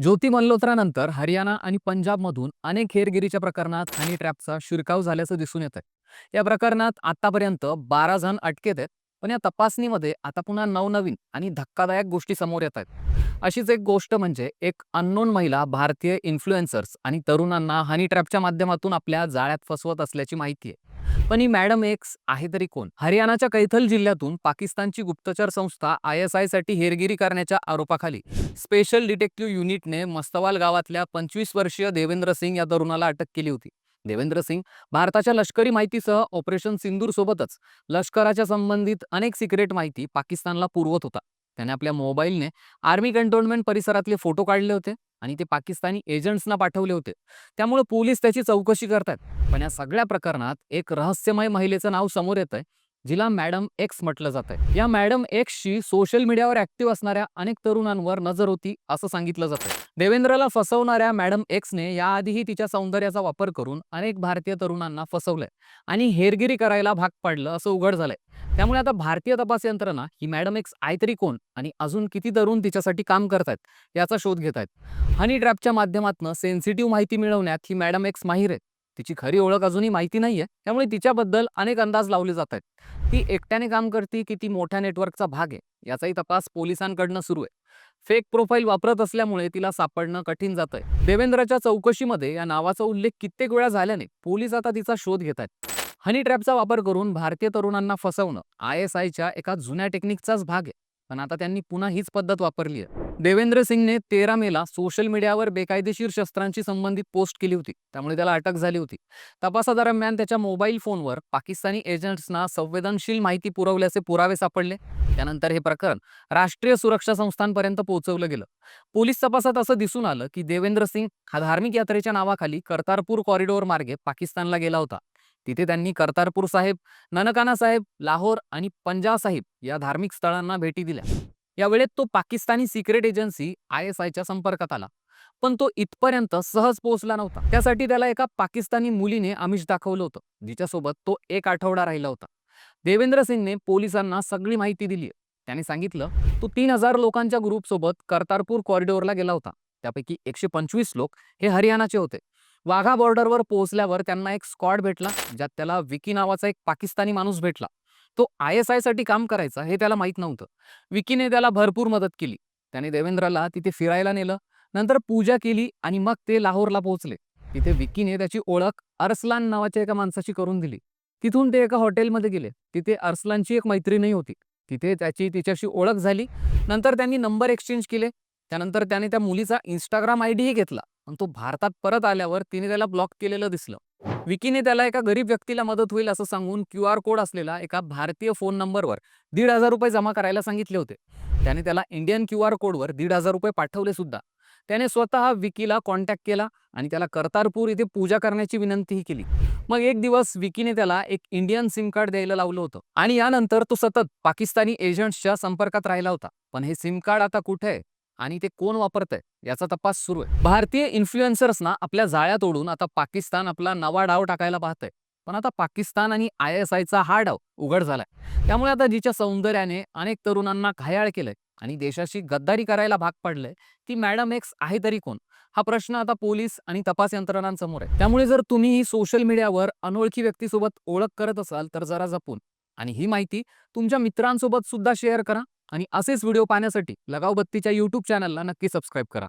ज्योती मल्होत्रानंतर हरियाणा आणि पंजाबमधून अनेक हेरगिरीच्या प्रकरणात हनी ट्रॅपचा शिरकाव झाल्याचं दिसून येत आहे या प्रकरणात आतापर्यंत बारा जण अटकेत आहेत. पण या तपासणीमध्ये आता पुन्हा नवनवीन आणि धक्कादायक गोष्टी समोर येत आहेत. अशीच एक गोष्ट म्हणजे एक अननोन महिला भारतीय इन्फ्लुएन्सर्स आणि तरुणांना हनी ट्रॅपच्या माध्यमातून आपल्या जाळ्यात फसवत असल्याची माहिती आहे. पण ही मॅडम एक्स आहे तरी कोण? हरियाणाच्या कैथल जिल्ह्यातून पाकिस्तानची गुप्तचर संस्था आय एस आयसाठी हेरगिरी करण्याच्या आरोपाखाली स्पेशल डिटेक्टिव्ह युनिटने मस्तवाल गावातल्या पंचवीस वर्षीय देवेंद्र सिंग या तरुणाला अटक केली होती. देवेंद्र सिंग भारताच्या लष्करी माहितीसह ऑपरेशन सिंदूर सोबतच लष्कराच्या संबंधित अनेक सिक्रेट माहिती पाकिस्तानला पुरवत होता. त्याने आपल्या मोबाईलने आर्मी कंटोनमेंट परिसरातले फोटो काढले होते आणि ते पाकिस्तानी एजंट्सना पाठवले होते. त्यामुळे पोलीस त्याची चौकशी करतात पण या सगळ्या प्रकरणात एक रहस्यमय महिलेचं नाव समोर येत आहे जिला मॅडम एक्स म्हटलं जात आहे या मॅडम एक्सची सोशल मीडियावर ऍक्टिव्ह असणाऱ्या अनेक तरुणांवर नजर होती असं सांगितलं जातं देवेंद्रला फसवणाऱ्या मॅडम एक्सने याआधीही तिच्या सौंदर्याचा वापर करून अनेक भारतीय तरुणांना फसवलंय आणि हेरगिरी करायला भाग पाडलं असं उघड झालंय. त्यामुळे आता भारतीय तपास यंत्रणा ही मॅडम एक्स आहे तरी कोण आणि अजून किती तरुण तिच्यासाठी काम करतायत याचा शोध घेत आहेत हनी ट्रॅपच्या माध्यमातून सेन्सिटिव्ह माहिती मिळवण्यात ही मॅडम एक्स माहीर आहे तिची खरी ओळख अजूनही माहिती नाहीये. त्यामुळे तिच्याबद्दल अनेक अंदाज लावले जात आहेत. ती एकट्याने काम करते की ती मोठ्या नेटवर्कचा भाग आहे? याचाही तपास पोलिसांकडनं सुरू आहे. फेक प्रोफाईल वापरत असल्यामुळे तिला सापडणं कठीण जात आहे देवेंद्रच्या चौकशीमध्ये या नावाचा उल्लेख कित्येक वेळा झाल्याने पोलीस आता तिचा शोध घेत आहेत. हनी ट्रॅपचा वापर करून भारतीय तरुणांना फसवणं आय एस आयच्या एका जुन्या टेक्निकचाच भाग आहे. पण आता त्यांनी पुन्हा हीच पद्धत वापरली आहे. देवेंद्र सिंगने तेरा मेला सोशल मीडियावर बेकायदेशीर शस्त्रांशी संबंधित पोस्ट केली होती. त्यामुळे त्याला अटक झाली होती. तपासादरम्यान त्याच्या मोबाईल फोनवर पाकिस्तानी एजंट्सना संवेदनशील माहिती पुरवल्याचे पुरावे सापडले. त्यानंतर हे प्रकरण राष्ट्रीय सुरक्षा संस्थांपर्यंत पोहोचवलं गेलं. पोलीस तपासात असं दिसून आलं की देवेंद्र सिंग हा धार्मिक यात्रेच्या नावाखाली कर्तारपूर कॉरिडॉर मार्गे पाकिस्तानला गेला होता. तिथे त्यांनी कर्तारपूर साहेब ननकाना साहेब लाहोर आणि पंजाब साहिब या धार्मिक स्थळांना भेटी दिल्या. यावेळेत तो Pakistani secret agency I S आयच्या संपर्कात आला. पण तो इथपर्यंत सहज पोहोचला नव्हता. त्यासाठी त्याला एका पाकिस्तानी मुलीने आमिष दाखवलं होतं. जिच्यासोबत तो एक आठवडा राहिला होता. देवेंद्र सिंगने पोलिसांना सगळी माहिती दिली त्याने सांगितलं तो तीन हजार लोकांच्या ग्रुपसोबत कर्तारपूर कॉरिडॉरला गेला होता. त्यापैकी एकशे पंचवीस लोक हे हरियाणाचे होते. वाघा बॉर्डरवर पोहोचल्यावर त्यांना एक स्कॉड भेटला ज्यात त्याला विकी नावाचा एक पाकिस्तानी माणूस भेटला. तो आय एस आयसाठी काम करायचा हे त्याला माहीत नव्हतं. विकीने त्याला भरपूर मदत केली. त्याने देवेंद्रला तिथे फिरायला नेलं. नंतर पूजा केली आणि मग ते लाहोरला पोहोचले. तिथे विकीने त्याची ओळख अरसलान नावाच्या एका माणसाशी करून दिली. तिथून ते एका हॉटेलमध्ये गेले. तिथे अरसलानची एक मैत्रीणही होती. तिथे त्याची तिच्याशी ओळख झाली. नंतर त्यांनी नंबर एक्सचेंज केले. त्यानंतर त्याने त्या मुलीचा इंस्टाग्राम आय डीही घेतला. पण तो भारतात परत आल्यावर तिने त्याला ब्लॉक केलेलं दिसलं. विकीने त्याला एका गरीब व्यक्तीला मदत होईल असं सांगून क्यू आर कोड असलेला एका भारतीय फोन नंबरवर दीड हजार रुपये जमा करायला सांगितले होते. त्याने त्याला इंडियन क्यू आर कोडवर दीड हजार रुपये पाठवले सुद्धा. त्याने स्वतः विकीला कॉन्टॅक्ट केला आणि त्याला कर्तारपूर इथे पूजा करण्याची विनंतीही केली. मग एक दिवस विकीने त्याला एक इंडियन सिम कार्ड द्यायला लावलं होतं आणि यानंतर तो सतत पाकिस्तानी एजंट्सच्या संपर्कात राहिला होता. पण हे सिम कार्ड आता कुठे आहे? आणि ते कोण वापरतंय याचा तपास सुरू आहे. भारतीय इन्फ्लुएन्सर्सना आपल्या जाळ्यात ओढून आता पाकिस्तान आपला नवा डाव टाकायला पाहतंय. पण आता पाकिस्तान आणि आय एस आयचा हा डाव उघड झालाय. त्यामुळे आता जिच्या सौंदर्याने अनेक तरुणांना घायाळ केलंय आणि देशाशी गद्दारी करायला भाग पडलंय ती मॅडम एक्स आहे तरी कोण? हा प्रश्न आता पोलीस आणि तपास यंत्रणांसमोर आहे. त्यामुळे जर तुम्ही ही सोशल मीडियावर अनोळखी व्यक्तीसोबत ओळख करत असाल तर जरा जपून. आणि ही माहिती तुमच्या मित्रांसोबत सुद्धा शेअर करा. आणि असेच व्हिडिओ पाहण्यासाठी लगाव बत्तीच्या युट्यूब चॅनलला नक्की सबस्क्राईब करा.